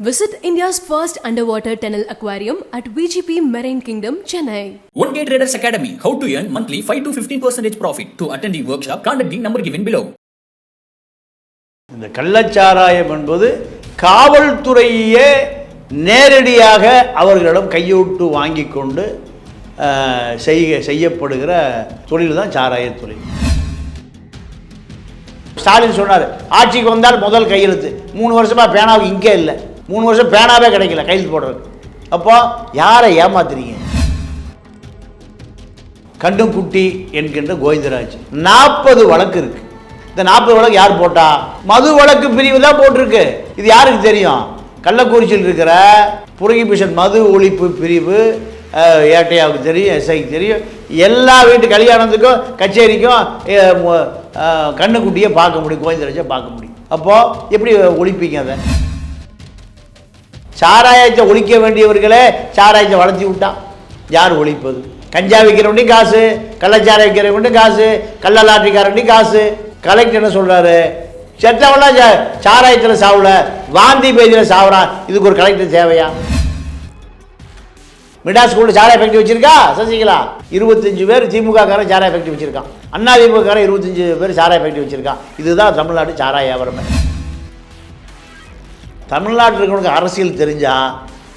Visit India's first underwater tunnel aquarium at VGP Marine Kingdom, Chennai. One Day Traders Academy. How to earn monthly 5 to 15 percentage profit. To attend the workshop, contact the number given below. இந்த கள்ளச்சாராயம் என்பது காவல்துறையே நேரடியாக அவர்களிடம் கையூட்டு வாங்கி கொண்டு செய்ய செய்யப்படுகிற தொழில் தான் சாராய தொழில் ஸ்டாலின் சொன்னார் ஆட்சிக்கு வந்தால் முதல் கையெழுத்து மூணு வருஷமா பேனாவுக்கு இங்கே இல்லை மூணு வருஷம் பேனாவே கிடைக்கல கையெழுத்து போடுறதுக்கு. அப்போ யாரை ஏமாத்துறீங்க? கண்டுக்குட்டி என்கின்ற கோவிந்தராஜ். நாற்பது வழக்கு இருக்கு. இந்த நாற்பது வழக்கு யார் போட்டா? மது வழக்கு பிரிவு தான் போட்டிருக்கு. இது யாருக்கு தெரியும்? கள்ளக்குறிச்சியில் இருக்கிற புரகிபிஷன் மது ஒழிப்பு பிரிவு ஏட்டையாவுக்கு தெரியும் எஸ்ஐக்கு தெரியும். எல்லா வீட்டு கல்யாணத்துக்கும் கச்சேரிக்கும் அஹ், கண்ணுக்குட்டியை பார்க்க முடியும் கோவிந்தராஜை பார்க்க முடியும். அப்போது எப்படி ஒழிப்பீங்க அதை? சாராயத்தை ஒழிக்க வேண்டியவர்களே சாராயத்தை வளர்த்தி விட்டான். யார் ஒழிப்பது? கஞ்சா விற்கிறவண்டி காசு கள்ளச்சாராயம் விற்கிறவண்டி காசு கள்ள லாட்டரிக்காரண்டி காசு. கலெக்டர் என்ன சொல்கிறாரு செத்தவெல்லாம் சா- சாராயத்தில் சாவல வாந்தி பேதியில் சாவுறான். இதுக்கு ஒரு கலெக்டர் தேவையா? மிடா ஸ்கூலில் சாராய ஃபேக்டரி வச்சிருக்கா? சசிகலா. இருபத்தஞ்சு பேர் திமுக காரன் சாராய ஃபேக்டரி வச்சிருக்கான். அண்ணா திமுக காரன் இருபத்தஞ்சு பேர் சாராய ஃபேக்டரி வச்சிருக்கான். இதுதான் தமிழ்நாடு சாராய வியாபாரமே. தமிழ்நாட்டில் இருக்கிறவனுக்கு அரசியல் தெரிஞ்சா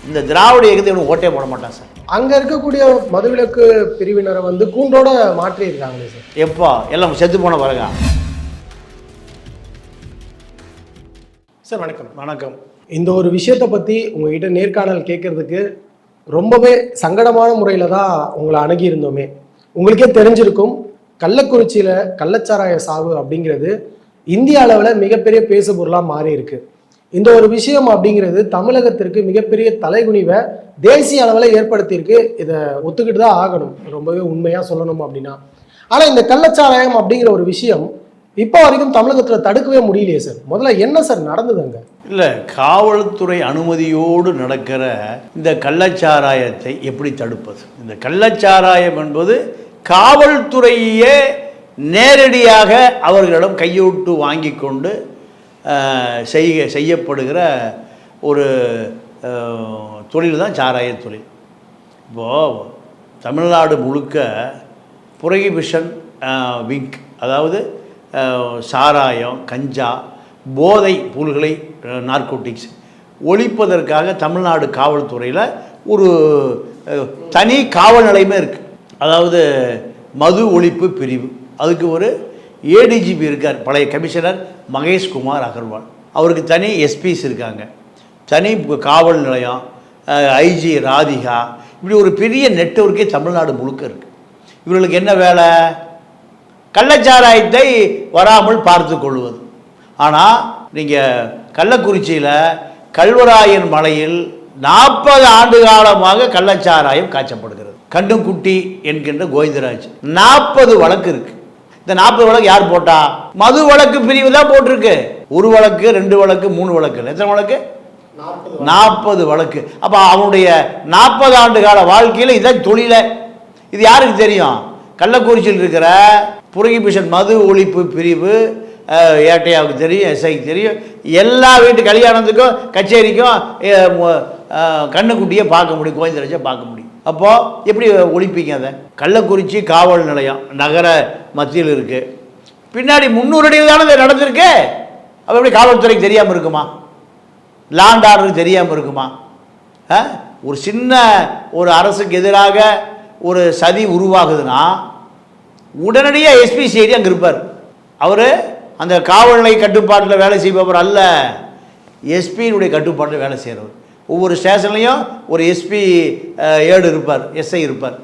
இந்த திராவிட இயக்கத்தை இவனுக்கு ஓட்டே போட மாட்டான் சார். அங்க இருக்கக்கூடிய மதுவிலக்கு பிரிவினரை வந்து கூண்டோட மாற்றி இருக்காங்களே சார். எப்போ எல்லாம் செத்து போன பிறகா? சார் வணக்கம். வணக்கம். இந்த ஒரு விஷயத்தை பத்தி உங்ககிட்ட நேர்காணல் கேட்கறதுக்கு ரொம்பவே சங்கடமான முறையில தான் உங்களை அணுகி இருந்தோமே உங்களுக்கே தெரிஞ்சிருக்கும் கள்ளக்குறிச்சியில கள்ளச்சாராய சாவு அப்படிங்கிறது இந்திய அளவில் மிகப்பெரிய பேசு பொருளாக மாறி இருக்கு இந்த ஒரு விஷயம் அப்படிங்கிறது தமிழகத்திற்கு மிகப்பெரிய தலைகுனிவை தேசிய அளவில் ஏற்படுத்தியிருக்கு. இதை ஒத்துக்கிட்டு தான் ஆகணும். ரொம்பவே உண்மையாக சொல்லணும் அப்படின்னா. ஆனால் இந்த கள்ளச்சாராயம் அப்படிங்கிற ஒரு விஷயம் இப்போ வரைக்கும் தமிழகத்தில் தடுக்கவே முடியலையே சார். முதல்ல என்ன சார் நடந்ததுங்க? இல்லை காவல்துறை அனுமதியோடு நடக்கிற இந்த கள்ளச்சாராயத்தை எப்படி தடுப்பது? இந்த கள்ளச்சாராயம் என்பது காவல்துறையே நேரடியாக அவர்களிடம் கையூட்டு வாங்கி கொண்டு செய்ய செய்யப்படுகிற ஒரு தொழில் தான் சாராய தொழில். இப்போது தமிழ்நாடு முழுக்க புரகிபிஷன் விங்க் அதாவது சாராயம் கஞ்சா போதை பொருள்களை நார்கோட்டிக்ஸ் ஒழிப்பதற்காக தமிழ்நாடு காவல்துறையில் ஒரு தனி காவல் நிலையமே இருக்குது அதாவது மது ஒழிப்பு பிரிவு. அதுக்கு ஒரு ஏடிஜிபி இருக்கார் பழைய கமிஷனர் மகேஷ்குமார் அகர்வால். அவருக்கு தனி எஸ்பிஸ் இருக்காங்க. தனி காவல் நிலையம் ஐஜி ராதிகா. இப்படி ஒரு பெரிய நெட்வொர்க்கே தமிழ்நாடு முழுக்க இருக்குது இவர்களுக்கு என்ன வேலை? கள்ளச்சாராயத்தை வராமல் பார்த்து கொள்வது. ஆனால் நீங்கள் கள்ளக்குறிச்சியில் கல்வராயன் மலையில் நாற்பது ஆண்டு காலமாக கள்ளச்சாராயம் காய்ச்சப்படுகிறது. கண்டுக்குட்டி என்கின்ற கோவிந்தராஜ். நாற்பது வழக்கு இருக்குது இந்த நாற்பது வழக்கு யார் போட்டா? மது வழக்கு பிரிவு தான் போட்டிருக்கு. ஒரு வழக்கு ரெண்டு வழக்கு மூணு வழக்கு. எத்தனை வழக்கு? நாற்பது வழக்கு. அப்போ அவனுடைய நாற்பது ஆண்டு கால வாழ்க்கையில் இதான் தொழில. இது யாருக்கு தெரியும்? கள்ளக்குறிச்சியில் இருக்கிற புரகிபிஷன் மது ஒழிப்பு பிரிவு ஏட்டையாவுக்கு தெரியும் எஸ்ஐக்கு தெரியும். எல்லா வீட்டு கல்யாணத்துக்கும் கச்சேரிக்கும் கண்ணுக்குட்டியை பார்க்க முடியும் கோவிந்தராஜை பார்க்க முடியும். அப்போது எப்படி ஒழிப்பீங்க அதை? கள்ளக்குறிச்சி காவல் நிலையம் நகர மத்தியில் இருக்குது பின்னாடி முந்நூறு அடியில் தானே இது நடந்திருக்கு? அப்போ எப்படி காவல்துறைக்கு தெரியாமல் இருக்குமா? லாண்ட் ஆர்டருக்கு தெரியாமல் இருக்குமா? ஒரு சின்ன ஒரு அரசுக்கு எதிராக ஒரு சதி உருவாகுதுன்னா உடனடியாக எஸ்பி சிஐடி அங்கே இருப்பார். அவர் அந்த காவல்நிலை கட்டுப்பாட்டில் வேலை செய்பவர் அல்ல. எஸ்பியினுடைய கட்டுப்பாட்டில் வேலை செய்கிறவர் ஒவ்வொரு ஸ்டேஷன்லேயும் ஒரு எஸ்பி ஏடு இருப்பார் எஸ்ஐ இருப்பார்.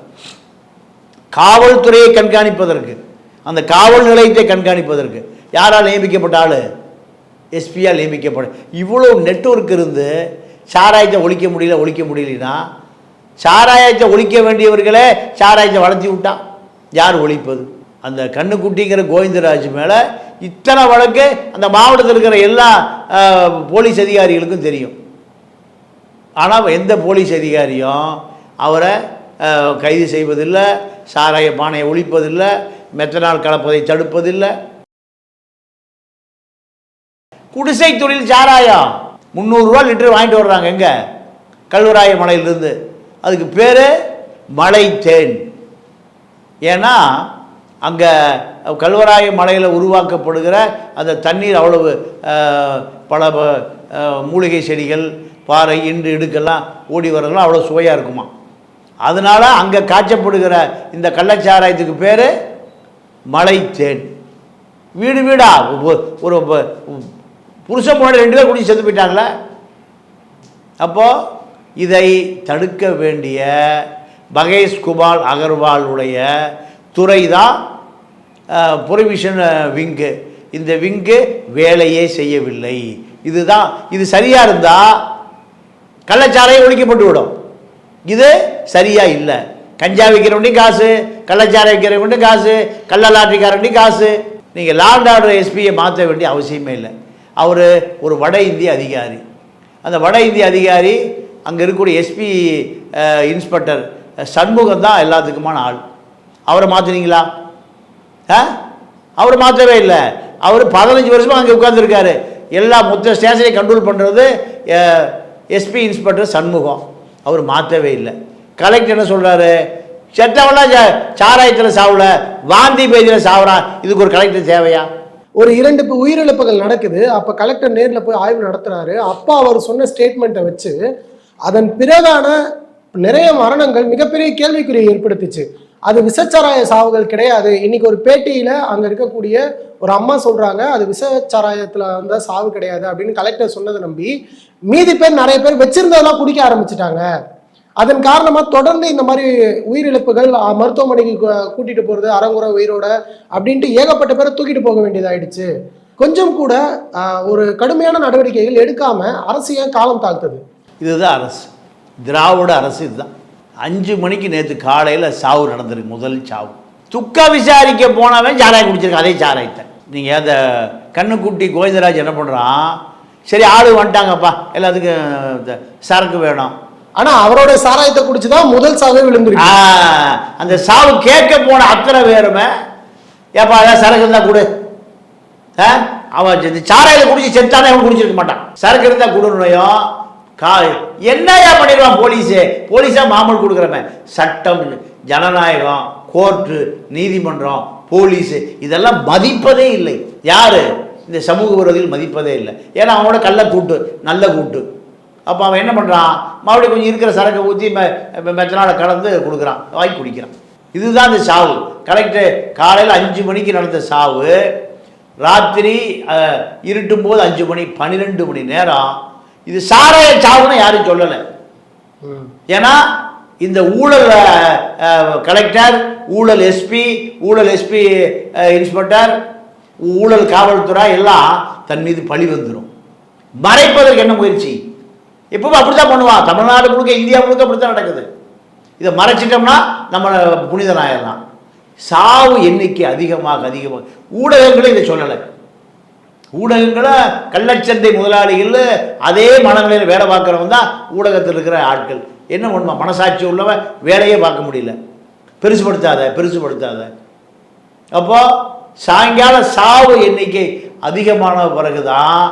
காவல்துறையை கண்காணிப்பதற்கு அந்த காவல் நிலையத்தை கண்காணிப்பதற்கு யாரால் நியமிக்கப்பட்ட ஆள்? எஸ்பியால் நியமிக்கப்படும் இவ்வளோ நெட்ஒர்க் இருந்து சாராயத்தை ஒழிக்க முடியல ஒழிக்க முடியலனா சாராயத்தை ஒழிக்க வேண்டியவர்களே சாராயத்தை வளர்த்தி விட்டான் யார் ஒழிப்பது? அந்த கண்ணுக்குட்டிங்கிற கோவிந்தராஜ் மேலே இத்தனை வழக்கு அந்த மாவட்டத்தில் இருக்கிற எல்லா போலீஸ் அதிகாரிகளுக்கும் தெரியும். ஆனால் எந்த போலீஸ் அதிகாரியும் அவரை கைது செய்வதில்லை சாராய பானையை ஒழிப்பதில்லை மெத்தனால் கலப்பதை தடுப்பதில்லை. குடிசை தொழில் சாராயம். முந்நூறுரூவா லிட்டர் வாங்கிட்டு வர்றாங்க எங்கே? கல்வராய மலையிலிருந்து. அதுக்கு பேர் மலை தேன் ஏன்னா அங்கே கல்வராய மலையில் உருவாக்கப்படுகிற அந்த தண்ணீர் அவ்வளவு பல மூலிகை செடிகள் பாறை இண்டு இடுக்கெல்லாம் ஓடி வரதெல்லாம் அவ்வளோ சுவையாக இருக்குமா? அதனால் அங்கே காய்ச்சப்படுகிற இந்த கள்ளச்சாராயத்துக்கு பேர் மலை தேன் வீடு? வீடா ஒரு புருஷன் முன்னாடி ரெண்டு பேர் குடிச்சு செத்து போயிட்டாங்களே? அப்போது இதை தடுக்க வேண்டிய மகேஷ் குபால் அகர்வாலுடைய துறை தான் புரவிஷன் விங்கு. இந்த விங்கு வேலையே செய்யவில்லை. இதுதான் இது சரியாக இருந்தால் கள்ளச்சாராயம் ஒழிக்கப்பட்டு விடும் இது சரியா இல்லை. கஞ்சா விற்கிறவண்டி காசு கள்ளச்சாரை விற்கிறவண்டி காசு கள்ள லாட்டரிக்காரண்டி காசு நீங்கள் லாண்ட் ஆர்டர் எஸ்பியை மாற்ற வேண்டிய அவசியமே இல்லை. அவர் ஒரு வட இந்திய அதிகாரி. அந்த வட இந்திய அதிகாரி அங்கே இருக்கக்கூடிய எஸ்பி இன்ஸ்பெக்டர் சண்முகம் தான் எல்லாத்துக்குமான ஆள். அவரை மாற்றுனீங்களா ஆ? அவர் மாற்றவே இல்லை. அவர் பதினஞ்சு வருஷமாக அங்கே உட்காந்துருக்காரு எல்லா மொத்த ஸ்டேஷனையும் கண்ட்ரோல் பண்ணுறது எஸ்பி இன்ஸ்பெக்டர் சண்முகம். அவர் மாற்றவே இல்லை. கலெக்டர் என்ன சொல்கிறாரு செத்தவெல்லாம் சாராயத்தில் சாவல வாந்தி பேதியில் சாவறான் இதுக்கு ஒரு கலெக்டர் தேவையா? ஒரு இரண்டு உயிரிழப்புகள் நடக்குது. அப்போ கலெக்டர் நேரில் போய் ஆய்வு நடத்துகிறாரு அப்பா அவர் சொன்ன ஸ்டேட்மெண்ட்டை வச்சு அதன் பிறகான நிறைய மரணங்கள் மிகப்பெரிய கேள்விக்குறியை ஏற்படுத்துச்சு. அது விசச்சாராய சாவுகள் கிடையாது. இன்னைக்கு ஒரு பேட்டியில அங்க இருக்கக்கூடிய ஒரு அம்மா சொல்றாங்க அது விசச்சாராயத்துல வந்த சாவு கிடையாது அப்படின்னு கலெக்டர் சொன்னதை நம்பி மீதி பேர் நிறைய பேர் வச்சிருந்ததெல்லாம் குடிக்க ஆரம்பிச்சிட்டாங்க. அதன் காரணமா தொடர்ந்து இந்த மாதிரி உயிரிழப்புகள் மருத்துவமனைக்கு கூட்டிகிட்டு கூட்டிட்டு போறது அறங்குறை உயிரோட அப்படின்ட்டு ஏகப்பட்ட பேரை தூக்கிட்டு போக வேண்டியதாயிடுச்சு. கொஞ்சம் கூட ஒரு கடுமையான நடவடிக்கைகள் எடுக்காம அரசு ஏன் காலம் தாழ்த்தது? இதுதான் அரசு. திராவிட அரசு இதுதான். அஞ்சு மணிக்கு நேற்று காலையில் சாவு நடந்திருக்கு முதல் சாவு. துக்க விசாரிக்க போனவன் சாராயம் குடிச்சிருக்கான் அதே சாராயத்தை. நீங்கள் அந்த கண்ணுக்குட்டி கோவிந்தராஜ் என்ன பண்ணுறான் சரி ஆளு வந்துட்டாங்கப்பா. எல்லாத்துக்கும் சரக்கு வேணும். ஆனா அவரோட சாராயத்தை குடிச்சுதான் முதல் சாவே விழுந்துருக்கு. அந்த சாவு கேட்க போன அத்தனை பேருமே ஏப்பா அதான் சரக்கு இருந்தா கொடு? அவன் இந்த சாராயில குடிச்சு செத்தானே அவன் குடிச்சிருக்க மாட்டான். சரக்கு இருந்தா கொடுனையும் கா என்னையா பண்ணிடுவான் போலீஸு? போலீஸாக மாமூல் கொடுக்குறவன். சட்டம் ஜனநாயகம் கோர்ட்டு நீதிமன்றம் போலீஸு இதெல்லாம் மதிப்பதே இல்லை. யார்? இந்த சமூக விரோதிகள் மதிப்பதே இல்லை. ஏன்னா அவனோட கள்ள கூட்டு நல்ல கூட்டு. அப்போ அவன் என்ன பண்ணுறான் மறுபடியும் கொஞ்சம் இருக்கிற சரக்கை ஊற்றி மெ மெச்சனால கலந்து கொடுக்குறான். வாங்கி குடிக்கிறான். இதுதான் இந்த சாவு. கலெக்டர் காலையில் அஞ்சு மணிக்கு நடந்த சாவு. ராத்திரி இருட்டும் போது அஞ்சு மணி பன்னிரெண்டு மணி நேரம் இது சாராய சாவுன்னு யாரும் சொல்லலை. ஏன்னா இந்த ஊழல் கலெக்டர் ஊழல் எஸ்பி ஊழல் எஸ்பி இன்ஸ்பெக்டர் ஊழல் காவல்துறை எல்லாம் தன் மீது பழி வந்துடும் மறைப்பதற்கு என்ன முயற்சி? எப்பவும் அப்படித்தான் பண்ணுவான். தமிழ்நாடு முழுக்க இந்தியா முழுக்க அப்படித்தான் நடக்குது. இதை மறைச்சிட்டோம்னா நம்ம புனிதனாயிடலாம் சாவு எண்ணிக்கை அதிகமாக அதிகமாக. ஊடகங்களே இதை சொல்லலை. ஊடகங்களை கள்ளச்சந்தை முதலாளிகள் அதே மனநிலையில் வேலை பார்க்குறவங்க தான் ஊடகத்தில் இருக்கிற ஆட்கள். என்ன பண்ணுவான் மனசாட்சி உள்ளவன் வேலையே பார்க்க முடியல. பெருசுபடுத்தாத பெருசுபடுத்தாத. அப்போது சாயங்கால சாவு எண்ணிக்கை அதிகமான பிறகு தான்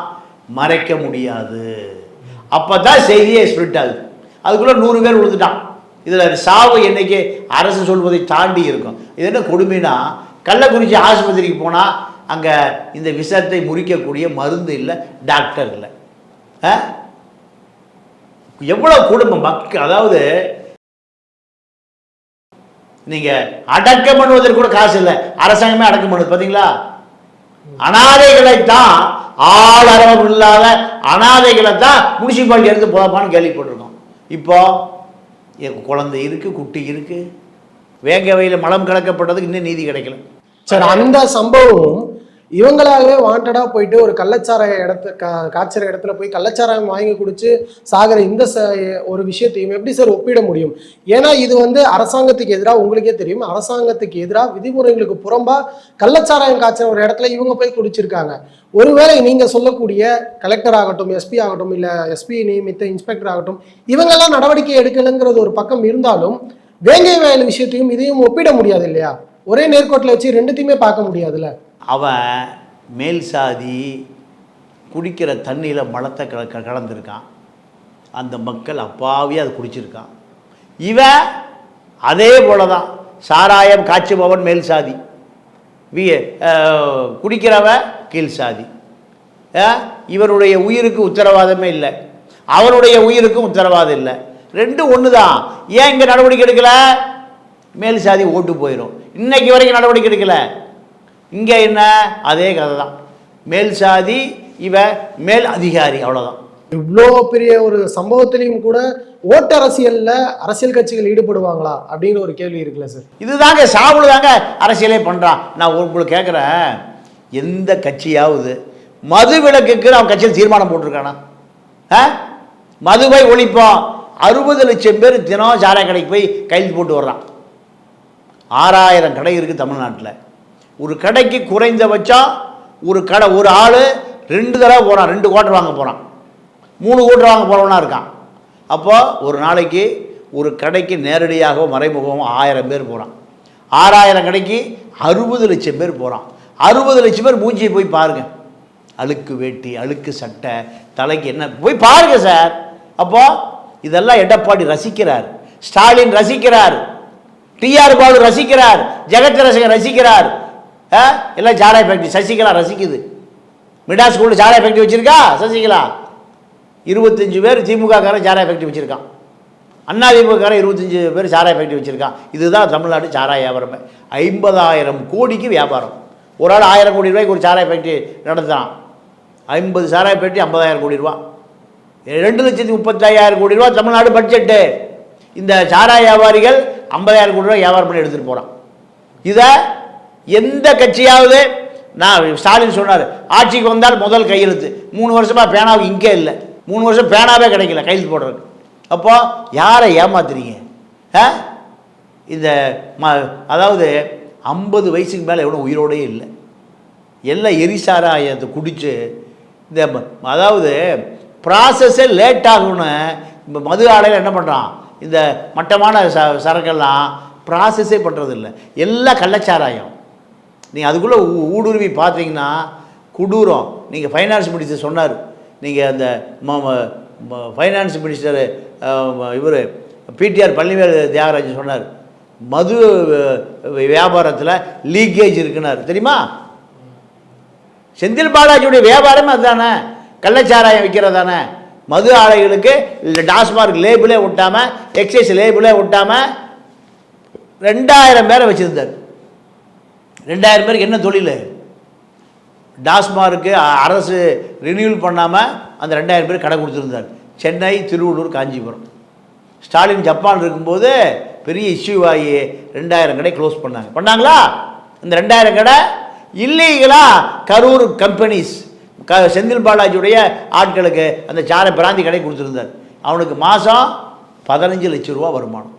மறைக்க முடியாது. அப்போ தான் செய்தியே ஸ்ப்ரிட் ஆகுது. அதுக்குள்ளே நூறு பேர் விழுந்துட்டான். இதில் சாவு எண்ணிக்கை அரசு சொல்வதை தாண்டி இருக்கும். இது என்ன கொடுமைனா கள்ளக்குறிச்சி ஆஸ்பத்திரிக்கு போனால் அங்கே இந்த விஷத்தை முறிக்கக்கூடிய மருந்து இல்லை டாக்டர் இல்லை. ஆ? எவ்வளோ குடும்பம் மக்கள் அதாவது நீங்கள் அடக்கம் பண்ணுவதற்கு கூட காசு இல்லை அரசாங்கமே அடக்கம் பண்ணுது பார்த்தீங்களா அனாதைகளை தான் ஆளரவம் இல்லாத அனாதைகளை தான் முனிசிபாலிட்டி எடுத்து போதப்பான்னு கேள்விப்பட்டிருக்கோம். இப்போ என் குழந்தை இருக்கு குட்டி இருக்கு வேங்கவையில் மலம் கலக்கப்பட்டதுக்கு இன்னும் நீதி கிடைக்கல. சரி அந்த சம்பவம் இவங்களாகவே வாண்டடாக போயிட்டு ஒரு கள்ளச்சாராய இடத்து கா காய்ச்சற இடத்துல போய் கள்ளச்சாராயம் வாங்கி குடிச்சு சாகிற இந்த ச ஒரு விஷயத்தையும் எப்படி சார் ஒப்பிட முடியும்? ஏன்னா இது வந்து அரசாங்கத்துக்கு எதிராக உங்களுக்கே தெரியும். அரசாங்கத்துக்கு எதிராக விதிமுறைகளுக்கு புறம்பாக கள்ளச்சாராயம் காய்ச்சற ஒரு இடத்துல இவங்க போய் குடிச்சிருக்காங்க. ஒருவேளை நீங்கள் சொல்லக்கூடிய கலெக்டர் ஆகட்டும் எஸ்பி ஆகட்டும் இல்லை எஸ்பி நியமித்த இன்ஸ்பெக்டர் ஆகட்டும் இவங்கெல்லாம் நடவடிக்கை எடுக்கலைங்கிறது ஒரு பக்கம் இருந்தாலும் வேங்கை வயல் விஷயத்தையும் இதையும் ஒப்பிட முடியாது இல்லையா? ஒரே நேர்கோட்டில் வச்சு ரெண்டுத்தையுமே பார்க்க முடியாதுல்ல? அவன் மேல் சாதி குடிக்கிற தண்ணியில் மலத்தை கல க- கலந்துருக்கான். அந்த மக்கள் அப்பாவே அது குடிச்சிருக்கான். இவன் அதே போல தான் சாராயம் காய்ச்சுபவன் மேல் சாதி. வி குடிக்கிறவன் கீழ் சாதி. இவருடைய உயிருக்கு உத்தரவாதமே இல்லை. அவருடைய உயிருக்கும் உத்தரவாதம் இல்லை. ரெண்டும் ஒன்று தான் ஏன் இங்கே நடவடிக்கை எடுக்கல? மேல் சாதி ஓட்டு போயிடும் இன்னைக்கு வரைக்கும் நடவடிக்கை எடுக்கல. இங்கே என்ன? அதே கதை தான் மேல் சாதி இவ மேல் அதிகாரி அவ்வளோதான் இவ்வளோ பெரிய ஒரு சம்பவத்திலையும் கூட ஓட்டு அரசியல்ல அரசியல் கட்சிகள் ஈடுபடுவாங்களா? அப்படிங்கிற ஒரு கேள்வி இருக்குல்ல சார் இதுதாங்க சாவுல தாங்க அரசியலே பண்ணுறான் நான் உங்களுக்கு கேட்குறேன் எந்த கட்சியாவது மது விலக்குக்கு அவன் கட்சியில் தீர்மானம் போட்டிருக்கானா? ஆ? மதுவை ஒழிப்போம் அறுபது லட்சம் பேர் தினம் சாராய கடைக்கு போய் கையில் போட்டு வர்றான். ஆறாயிரம் கடை இருக்குது தமிழ்நாட்டில். ஒரு கடைக்கு குறைந்தபட்சம் ஒரு கடை ஒரு ஆள் ரெண்டு தடவை போகிறான் ரெண்டு கோட்டர் வாங்க போகிறான் மூணு கோட்டர் வாங்க போகிறவனா இருக்கான். அப்போது ஒரு நாளைக்கு ஒரு கடைக்கு நேரடியாகவும் மறைமுகமாகவும் ஆயிரம் பேர் போகிறான் ஆறாயிரம் கடைக்கு அறுபது லட்சம் பேர் போகிறான் அறுபது லட்சம் பேர் மூஞ்சியை போய் பாருங்கள் அழுக்கு வேட்டி அழுக்கு சட்டை தலைக்கு என்ன போய் பாருங்கள் சார். அப்போது இதெல்லாம் எடப்பாடி ரசிக்கிறார். ஸ்டாலின் ரசிக்கிறார். டிஆர் பாலு ரசிக்கிறார். ஜெகத் ரசிகர் ரசிக்கிறார். எல்லாம் சாராய ஃபேக்ட்ரி சசிகலா ரசிக்குது. மிடா ஸ்கூலில் சாராய ஃபேக்ட்ரி வச்சிருக்கா? சசிகலா. இருபத்தஞ்சு பேர் திமுக காரன் சாராய ஃபேக்டரி வச்சுருக்கான். அண்ணா திமுககாரன் இருபத்தஞ்சி பேர் சாராய ஃபேக்ட்ரி வச்சிருக்கான். இதுதான் தமிழ்நாடு சாராய வியாபாரமே. ஐம்பதாயிரம் கோடிக்கு வியாபாரம். ஒரு ஆள் ஆயிரம் கோடி ரூபாய்க்கு ஒரு சாராய ஃபேக்ட்ரி நடத்துகிறான் ஐம்பது சாராய ஃபேக்ட்ரி ஐம்பதாயிரம் கோடி ரூபா. ரெண்டு லட்சத்தி முப்பத்தாயிரம் கோடி ரூபா தமிழ்நாடு பட்ஜெட்டு இந்த சாராய வியாபாரிகள் ஐம்பதாயிரம் கோடி ரூபா வியாபாரம் பண்ணி எடுத்துகிட்டு போகிறான் இதை எந்த கட்சியாவது நான் ஸ்டாலின் சொன்னார் ஆட்சிக்கு வந்தால் முதல் கையெழுத்து. மூணு வருஷமாக பேனாவுக்கு இங்கே இல்லை. மூணு வருஷம் பேனாவே கிடைக்கல கையெழுத்து போடுறதுக்கு. அப்போ யாரை ஏமாத்துறீங்க? ஆ? இந்த ம அதாவது ஐம்பது வயசுக்கு மேலே எவ்வளோ உயிரோடையே இல்லை. எல்லாம் எரிசாராயத்தை குடித்து இந்த அதாவது ப்ராசஸே லேட் ஆகும்னு இப்போ மது ஆலையில் என்ன பண்ணுறான் இந்த மட்டமான ச சரக்கெல்லாம் ப்ராசஸே பண்ணுறதில்ல எல்லாம் கள்ளச்சாராயம். நீங்கள் அதுக்குள்ளே ஊடுருவி பார்த்தீங்கன்னா கொடூரம். நீங்கள் ஃபைனான்ஸ் மினிஸ்டர் சொன்னார். நீங்கள் அந்த ஃபைனான்ஸ் மினிஸ்டர் இவர் பிடிஆர் பழனிவேல் தியாகராஜன் சொன்னார். மது வியாபாரத்தில் லீக்கேஜ் இருக்குனார் தெரியுமா? செந்தில் பாலாஜியுடைய வியாபாரமே அதுதானே. கள்ளச்சாராயம் விற்கிறது தானே. மது ஆலைகளுக்கு டாஸ்மார்க் லேபிளே விட்டாமல் எக்ஸைஸ் லேபிளே விட்டாமல் ரெண்டாயிரம் பேரை வச்சுருந்தார். ரெண்டாயிரம் பேருக்கு என்ன தொழில்? டாஸ்மார்க்கு அரசு ரினியூவல் பண்ணாமல் அந்த ரெண்டாயிரம் பேர் கடை கொடுத்துருந்தார். சென்னை திருவள்ளூர் காஞ்சிபுரம். ஸ்டாலின் ஜப்பான் இருக்கும்போது பெரிய இஷ்யூ ஆகி ரெண்டாயிரம் கடை க்ளோஸ் பண்ணாங்க. பண்ணாங்களா? இந்த ரெண்டாயிரம் கடை இல்லீகலாக கரூர் கம்பெனிஸ் க செந்தில் பாலாஜியுடைய ஆட்களுக்கு அந்த சார பிராந்தி கடை கொடுத்துருந்தார். அவனுக்கு மாதம் பதினஞ்சு லட்சம் ரூபா வருமானம்.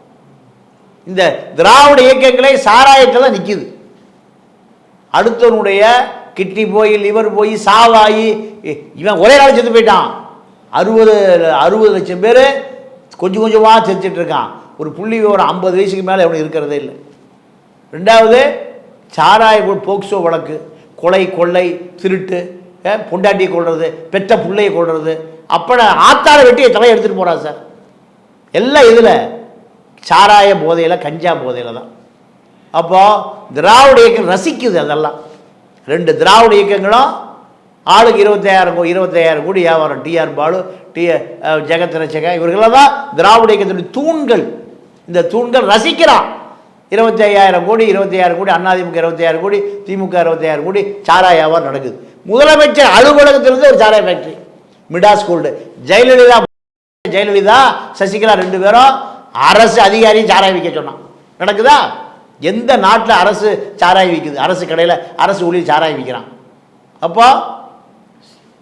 இந்த திராவிட இயக்கங்களே சாராயத்தில் தான் நிற்கிது அடுத்தவனுடைய கிட்னி போய் லிவர் போய் சாவாயி இ- இவன் ஒரே நாள் செத்து போயிட்டான். அறுபது அறுபது லட்சம் பேர் கொஞ்சம் கொஞ்சமாக செத்துட்டு இருக்கான். ஒரு புள்ளி விவரம் ஐம்பது வயசுக்கு மேலே எவனும் இருக்கிறதே இல்லை. ரெண்டாவது சாராய போக்சோ வழக்கு. கொலை கொள்ளை திருட்டு பொண்டாட்டியை கொள்வது பெற்ற பிள்ளையை கொள்வது அப்போ ஆத்தார வெட்டியை தலையை எடுத்துகிட்டு போகிறான் சார். எல்லாம் இதில். சாராய போதையில் கஞ்சா போதையில் தான். அப்போது திராவிட இயக்கம் ரசிக்குது அதெல்லாம். ரெண்டு திராவிட இயக்கங்களும் ஆளுக்கு இருபத்தாயிரம் கோ- இருபத்தாயிரம் கோடி வியாபாரம். டிஆர் பாலு டி ஜெகத் ரச்சக இவர்களெல்லாம் தான் திராவிட இயக்கத்தினுடைய தூண்கள். இந்த தூண்கள் ரசிக்கிறான். இருபத்தி ஐயாயிரம் கோடி இருபத்தி ஐயாயிரம் கோடி அதிமுக இருபத்தி ஐயாயிரம் கோடி திமுக இருபத்தி ஐயாயிரம் கோடி சாராய வியாபாரம் நடக்குது. முதலமைச்சர் அலுவலகத்திலிருந்து ஒரு சாராய factory Midas gold Jayalalithaa Jayalalithaa Sasikala ரெண்டு பேரும் அரசு அதிகாரி சாராய விற்க சொன்னான். நடக்குதா? எந்த நாட்டில் அரசு சாராயம் விற்குது அரசு கடையில் அரசு ஊழியர் சாராயம் விற்கிறான் அப்போ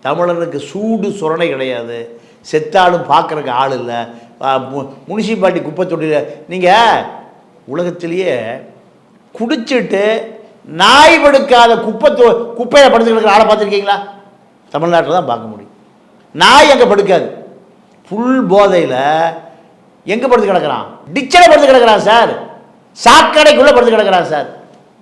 தமிழனுக்கு சூடு சுரணை கிடையாது. செத்தாலும் பார்க்குறக்கு ஆள் இல்லை. முனிசிபாலிட்டி குப்பை தொட்டியில் நீங்கள் உலகத்திலேயே குடிச்சிட்டு நாய் படுக்காத குப்பை தொ குப்பையில் படுத்துக்கிற ஆளை பார்த்துருக்கீங்களா? தமிழ்நாட்டில் தான் பார்க்க முடியும். நாய் அங்கே படுக்காது. ஃபுல் போதையில் எங்கே படுத்து கிடக்குறான்? டிச்சனை படுத்து கிடக்குறான் சார். சாக்கடைக்குள்ளே படுத்து கிடக்கிறார் சார்.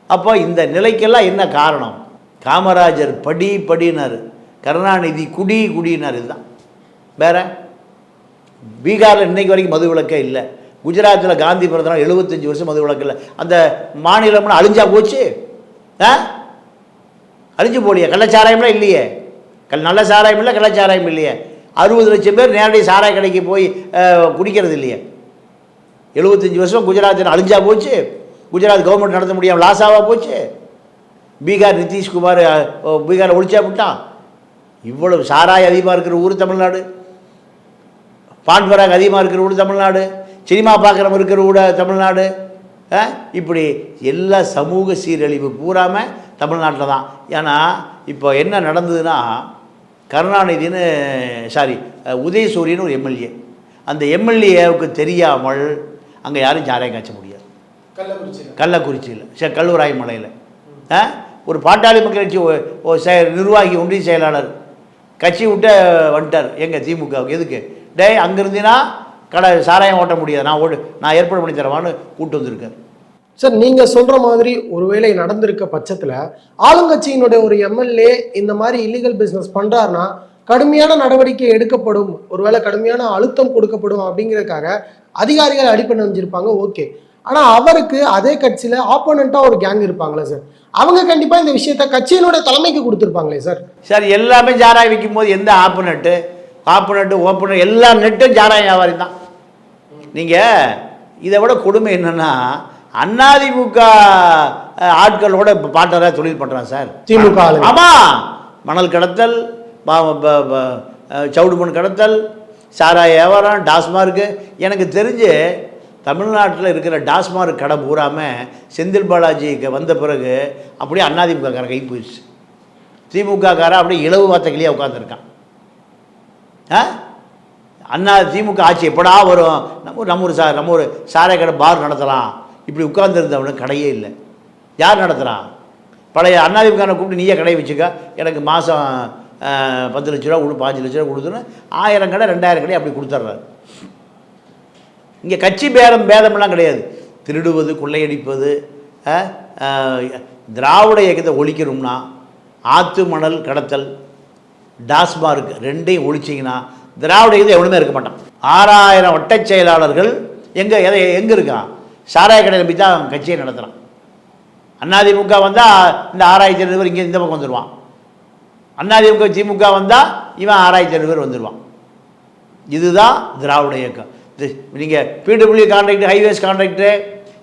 அப்போ இந்த நிலைக்கெல்லாம் என்ன காரணம்? காமராஜர் படி படினார். கருணாநிதி குடி குடினார் இதுதான். வேற? பீகாரில் இன்றைக்கு வரைக்கும் மது விளக்கே இல்லை. குஜராத்தில் காந்தி பிறந்தநாள் எழுபத்தஞ்சி வருஷம் மது விளக்கு இல்லை. அந்த மாநிலம்னு அழிஞ்சா போச்சு. ஆ? அழிஞ்சு போலியே. கள்ளச்சாராயம்லாம் இல்லையே. கல் நல்ல சாராயம் இல்லை கள்ளச்சாராயம் இல்லையே. அறுபது லட்சம் பேர் நேரடி சாராய கடைக்கு போய் குடிக்கிறது இல்லையே. எழுபத்தஞ்சி வருஷம் குஜராத்தில் அழிஞ்சா போச்சு. குஜராத் கவர்மெண்ட் நடத்த முடியாமல் லாஸாவாக போச்சு. பீகார் நிதிஷ்குமார் பீகாரை ஒழிச்சா விட்டான் இவ்வளவு சாராய அதிகமாக இருக்கிற ஊர் தமிழ்நாடு. பான்பராக் அதிகமாக இருக்கிற ஊர் தமிழ்நாடு. சினிமா பார்க்குறவங்க இருக்கிற ஊட தமிழ்நாடு. இப்படி எல்லா சமூக சீரழிவு பூராமல் தமிழ்நாட்டில் தான். ஏன்னா இப்போ என்ன நடந்ததுன்னா கருணாநிதின்னு சாரி உதயசூரியன் ஒரு எம்எல்ஏ. அந்த எம்எல்ஏவுக்கு தெரியாமல் அங்கே யாரும் சாராயம் காய்ச்ச முடியாது. கள்ளக்குறிச்சியில். கள்ளக்குறிச்சியில். சே கல்லூராய் மலையில். ஒரு பாட்டாளி மக்கள் கட்சி நிர்வாகி ஒன்றிய செயலாளர். கட்சி விட்டு வந்துட்டார். எங்கள் திமுகவுக்கு. எதுக்கு? டேய் அங்கே இருந்தீங்கன்னா கடை சாராயம் ஓட்ட முடியாது. நான் ஓடு நான் ஏற்பாடு பண்ணி தரவான்னு கூட்டு வந்திருக்கார். சார் நீங்க சொல்ற மாதிரி ஒருவேளை நடந்திருக்க பட்சத்துல ஆளுங்கட்சியினுடைய ஒரு எம்எல்ஏ இந்த மாதிரி இல்லீகல் பிசினஸ் பண்றாருன்னா கடுமையான நடவடிக்கை எடுக்கப்படும். ஒருவேளை கடுமையான அழுத்தம் கொடுக்கப்படும் அப்படிங்கறதுக்காக அதிகாரிகள் அடிப்படை வச்சிருப்பாங்க ஓகே. ஆனா அவருக்கு அதே கட்சியில ஆப்போனண்டா ஒரு கேங் இருப்பாங்களே சார். அவங்க கண்டிப்பா இந்த விஷயத்த கட்சியினுடைய தலைமைக்கு கொடுத்துருப்பாங்களே சார். சார் எல்லாமே சாராயம் விற்கும் போது எந்த ஆப்பு நட்டு ஆப்பு நட்டு ஓப்பன் எல்லா நெட்டும் சாராயம் வியாபாரி தான். நீங்கள் இதை விட கொடுமை என்னென்னா அதிமுக ஆட்களோட பாட்டராக தொழில் பண்ணுறான் சார். திமுக. ஆமாம் மணல் கடத்தல் சவுடு மண் கடத்தல் சாராய வியாபாரம் டாஸ்மார்க்கு எனக்கு தெரிஞ்சு தமிழ்நாட்டில் இருக்கிற டாஸ்மார்க் கடை பூராமல் செந்தில் பாலாஜிக்கு வந்த பிறகு அப்படியே அதிமுக கை போயிடுச்சு. திமுகக்காரன் அப்படியே இளவு வார்த்தைகளையே உட்காந்துருக்கான் ஆ? அண்ணா திமுக ஆட்சி எப்படா வரும்? நம்ம நம்ம ஒரு சா நம்ம ஒரு சாரை கடை பார் நடத்தலாம். இப்படி உட்கார்ந்துருந்தவனுக்கு கடையே இல்லை. யார் நடத்துகிறான் பழைய அண்ணாதிமுகனை கூப்பிட்டு நீயே கடையை வச்சுக்க. எனக்கு மாதம் பத்து லட்ச ரூபா கொடு பாஞ்சு லட்ச ரூபா கொடுத்துன்னு ஆயிரம் கடை ரெண்டாயிரம் கடை அப்படி கொடுத்துட்றாரு. இங்கே கட்சி பேரம் பேதமெல்லாம் கிடையாது. திருடுவது கொள்ளையடிப்பது திராவிட இயக்கத்தை ஒழிக்கணும்னா ஆத்து மணல் கடத்தல் டாஸ்மார்க் ரெண்டையும் ஒழிச்சிங்கன்னா திராவிட இயக்கத்தை எவனுமே இருக்க மாட்டான். ஆறாயிரம் வட்ட செயலாளர்கள் எங்கே எதை எங்கே இருக்கான்? சாராய கடையில் போய் தான் கட்சியை நடத்துகிறான் அதிமுக வந்தால் இந்த ஆறாயிரத்தி பேர் இங்கே இந்த பக்கம் வந்துடுவான் அதிமுக திமுக வந்தால் இவன் ஆறாயிரத்தி ஐநூறு பேர் வந்துடுவான் இதுதான் திராவிட இயக்கம். நீங்கள் பிடபிள்யூ கான்ட்ராக்ட் ஹைவேஸ் கான்ட்ராக்டு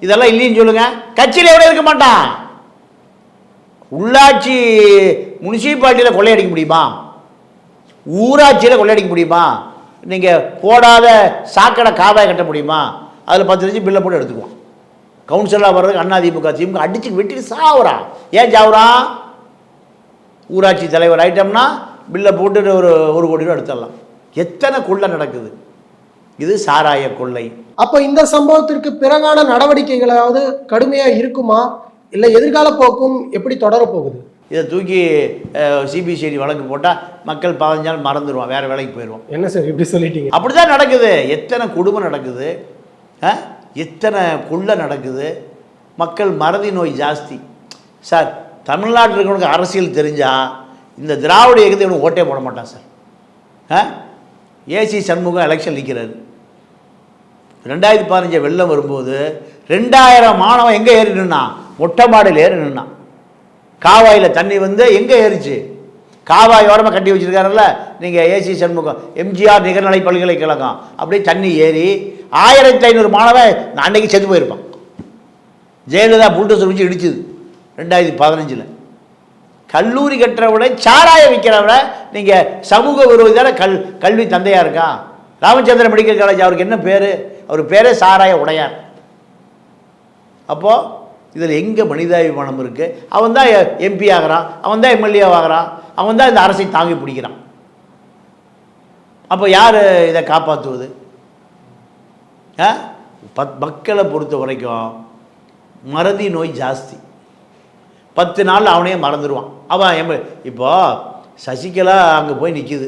இதெல்லாம் இல்லைன்னு சொல்லுங்கள் கட்சியில் எவ்வளோ இருக்க மாட்டான். உள்ளாட்சி முனிசிபாலிட்டியில் கொள்ளையடிக்க முடியுமா? ஊராட்சியில் கொள்ளையடிக்க முடியுமா? நீங்கள் போடாத சாக்கடை காவாய் கட்ட முடியுமா? அதில் பத்து லட்சம் பில்லை போட்டு எடுத்துக்குவோம் கவுன்சிலராக வர்றதுக்கு அதிமுக திமுக அடிச்சு வெட்டி சாவுறான். ஏன் சாவுறான்? ஊராட்சி தலைவர் ஆயிட்டோம்னா பில்லை போட்டு ஒரு ஒரு கோடி ரூபா எடுத்துடலாம். எத்தனை கொள்ளை நடக்குது? இது சாராய கொள்ளை. அப்ப இந்த சம்பவத்திற்கு பிறகான நடவடிக்கைகளாவது கடுமையா இருக்குமா? இல்ல எதிர்கால போக்கும் எப்படி தொடரப் போகுது இதை தூக்கி சிபிசிஐடி வழக்கு போட்டால் மக்கள் பதினஞ்சால் மறந்துடுவான் வேறு வேலைக்கு போயிடுவான். என்ன சார் இப்படி சொல்லிட்டீங்க? அப்படி தான் நடக்குது. எத்தனை குடும்பம் நடக்குது? எத்தனை கொள்ளை நடக்குது? மக்கள் மறதி நோய் ஜாஸ்தி. சார் தமிழ்நாட்டில் இருக்கிறவனுக்கு அரசியல் தெரிஞ்சால் இந்த திராவிட இயக்கத்தை இவனுக்கு ஓட்டே போட மாட்டான் சார். ஆ? ஏசி சண்முகம் எலெக்ஷன் நிற்கிறாரு. ரெண்டாயிரத்தி பதினஞ்சு வெள்ளம் வரும்போது ரெண்டாயிரம் மாணவன் எங்கே ஏறி நின்னான்? மொட்டை மாடியில் ஏறி நின்னான். காவாயில் தண்ணி வந்து எங்கே ஏறிச்சு? காவாய் ஓரமாக கட்டி வச்சுருக்காருல்ல. நீங்கள் ஏசி சண்முகம் எம்ஜிஆர் நிகர்நிலை பல்கலைக்கழகம். அப்படியே தண்ணி ஏறி ஆயிரத்தி ஐநூறு மாணவன் அன்னைக்கு செத்து போயிருப்பான். ஜெயலலிதா புல்டோசர் வச்சு இடிச்சுது. ரெண்டாயிரத்தி பதினஞ்சில். கல்லூரி கட்டுறவிட சாராய விற்கிறவரை நீங்கள் சமூக விரோதிதான கல் கல்வி தந்தையாக இருக்கா? ராமச்சந்திர மெடிக்கல் காலேஜ் அவருக்கு என்ன பேர்? அவர் பேரே சாராய உடையார் அப்போது இதில் எங்கே மனிதாபிமானம் இருக்குது அவன் தான் எம்பி ஆகிறான் அவன் தான் எம்எல்ஏ ஆகிறான் அவன் தான் இந்த அரசை தாங்கி பிடிக்கிறான். அப்போ யார் இதை காப்பாற்றுவது ஆ? பத் மக்களை பொறுத்த வரைக்கும் மறதி நோய் ஜாஸ்தி. பத்து நாள் அவனே மறந்துடுவான் அவன் எம் இப்போ சசிகலா அங்கே போய் நிற்கிது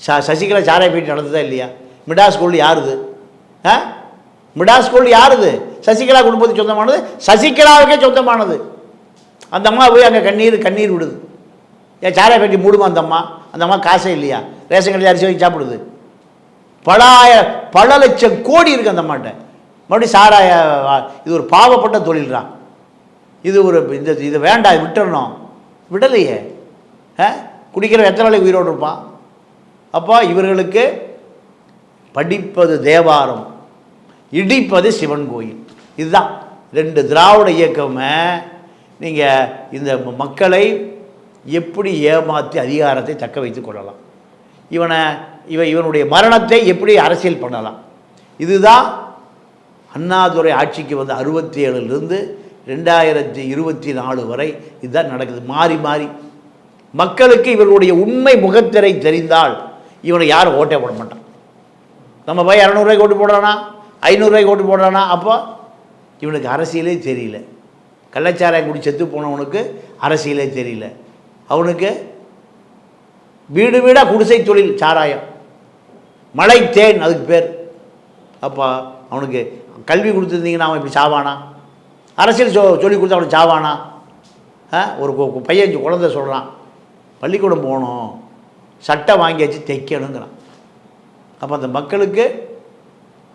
ச சசிகலா சாராய போயிட்டு நடந்ததா இல்லையா? மிடா ஸ்கூல் யாருது? ஆ? மிடா ஸ்கூல் யாருது? சசிகலா குடும்பத்துக்கு சொந்தமானது? சசிகலாவுக்கே சொந்தமானது. அந்த அம்மா போய் அங்கே கண்ணீர் கண்ணீர் விடுது. ஏன் சாராய ஃபேக்ட்ரி மூடுமா அந்த அம்மா? அந்த அம்மா காசே இல்லையா? ரேஷன் கடையில் அரிசி வாங்கி சாப்பிடுது. பல பல லட்சம் கோடி இருக்குது அந்த அம்மாட்ட. மறுபடியும் சாராய வா- இது ஒரு பாவப்பட்ட தொழில்றான் இது ஒரு இந்த இது வேண்டாம் விட்டுறணும். விடலையே. ஆ? குடிக்கிற எத்தனை நாளைக்கு உயிரோடு இருப்பான்? அப்போ இவர்களுக்கு படிப்பது தேவாரம் இடிப்பது சிவன் கோயில். இதுதான். ரெண்டு திராவிட இயக்கமே நீங்கள் இந்த மக்களை எப்படி ஏமாற்றி அதிகாரத்தை தக்க வைத்துக் கொள்ளலாம். இவனை இவன் இவனுடைய மரணத்தை எப்படி அரசியல் பண்ணலாம். இதுதான் அண்ணாதுரை ஆட்சிக்கு வந்து அறுபத்தி ஏழுலேருந்து ரெண்டாயிரத்தி இருபத்தி நாலு வரை இதுதான் நடக்குது. மாறி மாறி. மக்களுக்கு இவர்களுடைய உண்மை முகத்திரை தெரிந்தால் இவனை யாரும் ஓட்டே போட மாட்டான். நம்ம போய் இரநூறுவாய்க்கு ஓட்டு போடுறானா ஐநூறுரூவாய்க்கு ஓட்டு போடுறானா அப்போ இவனுக்கு அரசியலே தெரியல. கள்ளச்சாராயம் குடி செத்து போனவனுக்கு அரசியலே தெரியல. அவனுக்கு வீடு வீடாக குடிசை தொழில் சாராயம். மலை தேன் அதுக்கு பேர். அப்போ அவனுக்கு கல்வி கொடுத்துருந்தீங்கன்னா அவன் இப்படி சாவானா? அரசியல் சொ சொல்லி கொடுத்தா அவனுக்கு சாவானா ஆ ஒரு பையன் குழந்தை சொல்கிறான் பள்ளிக்கூடம் போகணும். சட்டை வாங்கியாச்சு தைக்கணுங்கிறான். அப்போ அந்த மக்களுக்கு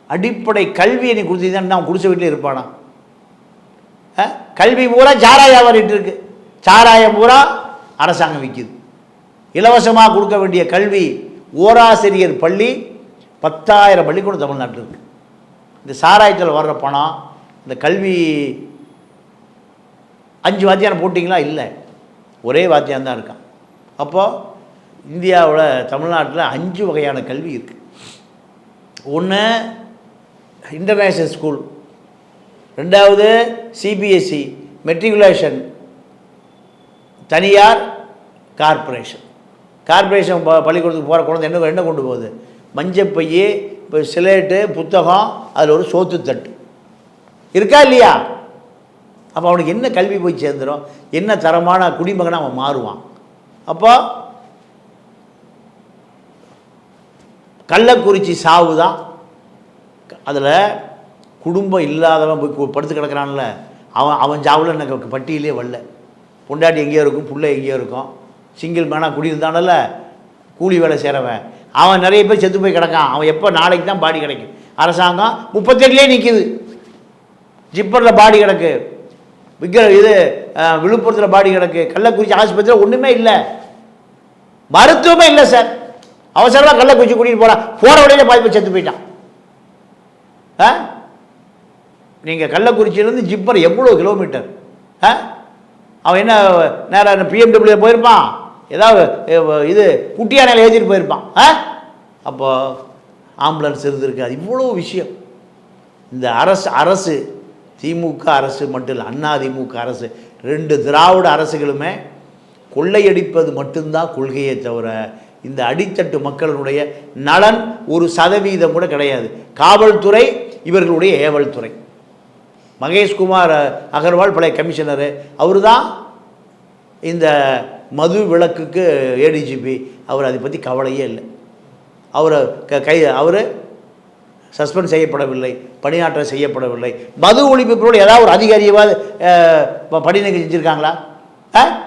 அடிப்படை கல்வியை நீ கொடுத்தீங்கன்னா அவன் குடிசை வீட்டில் இருப்பானா? ஆ? கல்வி பூரா சாராய வியாபாரிட்டு இருக்கு. சாராயம் பூரா அரசாங்கம் விற்கிது இலவசமாக கொடுக்க வேண்டிய கல்வி ஓராசிரியர் பள்ளி பத்தாயிரம் பள்ளிக்கூடம் தமிழ்நாட்டில் இருக்குது இந்த சாராயத்தில் வர்ற பணம் இந்த கல்வி அஞ்சு வாத்தியாரம் போட்டிங்களா? இல்லை. ஒரே வாத்தியான் தான் இருக்கான். அப்போது இந்தியாவில் தமிழ்நாட்டில் அஞ்சு வகையான கல்வி இருக்குது ஒன்று இன்டர்நேஷ்னல் ஸ்கூல் ரெண்டாவது சிபிஎஸ்சி மெட்ரிகுலேஷன் தனியார் கார்ப்பரேஷன் கார்ப்பரேஷன் ப பள்ளிக்கூடத்துக்கு போகிற குழந்தை என்ன என்ன கொண்டு போகுது? மஞ்சப்பையே இப்போ சிலேட்டு புத்தகம் அதில் ஒரு சோத்து தட்டு. இருக்கா இல்லையா? அப்போ அவனுக்கு என்ன கல்வி போய் சேர்ந்துடும் என்ன தரமான குடிமகனாக அவன் மாறுவான்? அப்போ கள்ளக்குறிச்சி சாவு தான் அதில் குடும்பம் இல்லாதவன் போய் படுத்து கிடக்குறான்ல. அவன் அவன் சாவில் எனக்கு பட்டியலே வரல. பொண்டாட்டி எங்கேயோ இருக்கும் புள்ள எங்கேயோ இருக்கும். சிங்கிள் மேனாக குடியிருந்தானல்ல கூலி வேலை செய்கிறவன் அவன் நிறைய பேர் செத்து போய் கிடக்கான். அவன் எப்போ நாளைக்கு தான் பாடி கிடைக்கும் அரசாங்கம் முப்பத்தெட்டுலேயே நிற்கிது ஜிப்பரில் பாடி கிடக்கு. விக்கிர இது விழுப்புரத்தில் பாடி கிடக்கு. கள்ளக்குறிச்சி ஆஸ்பத்திரியில் ஒன்றுமே இல்லை. மருத்துவமே இல்லை சார். அவசரமாக கள்ளக்குறிச்சி கூட்டிகிட்டு போகிறான் போகிற வழியில பாதிப்பு செத்து போயிட்டான். ஆ? நீங்கள் கள்ளக்குறிச்சியிலேருந்து ஜிப்பர் எவ்வளோ கிலோமீட்டர்? ஆ? அவன் என்ன நேராக பிஎம்டபிள்யூ போயிருப்பான்? ஏதாவது இது குட்டியானையில் ஏற்றிட்டு போயிருப்பான். ஆ? அப்போ ஆம்புலன்ஸ் இருந்திருக்காது இவ்வளோ விஷயம். இந்த அரசு அரசு திமுக அரசு மட்டும் இல்லை அண்ணா திமுக அரசு ரெண்டு திராவிட அரசுகளுமே கொள்ளையடிப்பது மட்டும்தான் கொள்கையே தவிர இந்த அடித்தட்டு மக்களுடைய நலன் ஒரு சதவீதம் கூட கிடையாது. காவல்துறை இவர்களுடைய ஏவல் துறை மகேஷ்குமார் அகர்வால் பழைய கமிஷனரு அவர் தான் இந்த மது விளக்குக்கு ஏடிஜிபி அவர் அதை பற்றி கவலையே இல்லை. அவர் க கை அவர் சஸ்பெண்ட் செய்யப்படவில்லை பணியாற்றம் செய்யப்படவில்லை. மது ஒழிப்பு பிரிவில் ஏதாவது ஒரு அதிகாரியவாது பணி நீக்கம் செஞ்சுருக்காங்களா? ஆ?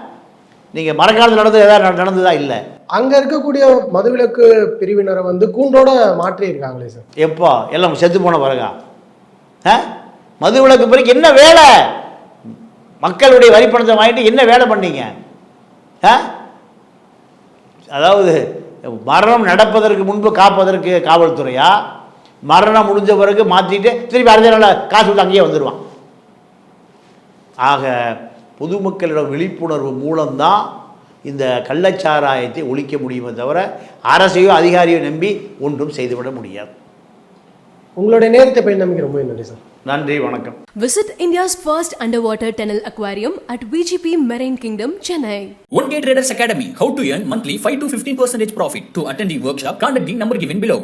நீங்கள் மரக்காலத்தில் நடந்தது ஏதாவது நட- நடந்ததா இல்லை? அங்க இருக்கக்கூடிய மதுவிலக்கு பிரிவினரை வந்து கூண்டோட மாற்றி இருக்காங்களே சார். எப்போ எல்லாம் செத்து போன பிறகா? ஆ? மது விளக்கு பிறகு என்ன வேலை? மக்களுடைய வரி பணத்தை வாங்கிட்டு என்ன வேலை பண்ணீங்க? ஆ? அதாவது மரணம் நடப்பதற்கு முன்பு காப்பதற்கு காவல்துறையா? மரணம் முடிஞ்ச பிறகு மாற்றிட்டு திருப்பி அடுத்த நாள் காசு கொடுத்து அங்கேயே வந்துடுவான் ஆக பொதுமக்களிடம் விழிப்புணர்வு மூலம்தான் இந்த கள்ளச்சாராயத்தை ஒழிக்க முடியுமே தவிர அரசையோ அதிகாரியோ நம்பி ஒன்றும் செய்துவிட முடியாது உங்களுடைய நேரத்தை பயணமைக்கு ரொம்ப நன்றி சார் நன்றி வணக்கம் Visit India's first underwater tunnel aquarium at VGP Marine Kingdom, Chennai. One Day Traders Academy. How to earn monthly 5 to 15% profit. To attend the workshop, contact the number given below.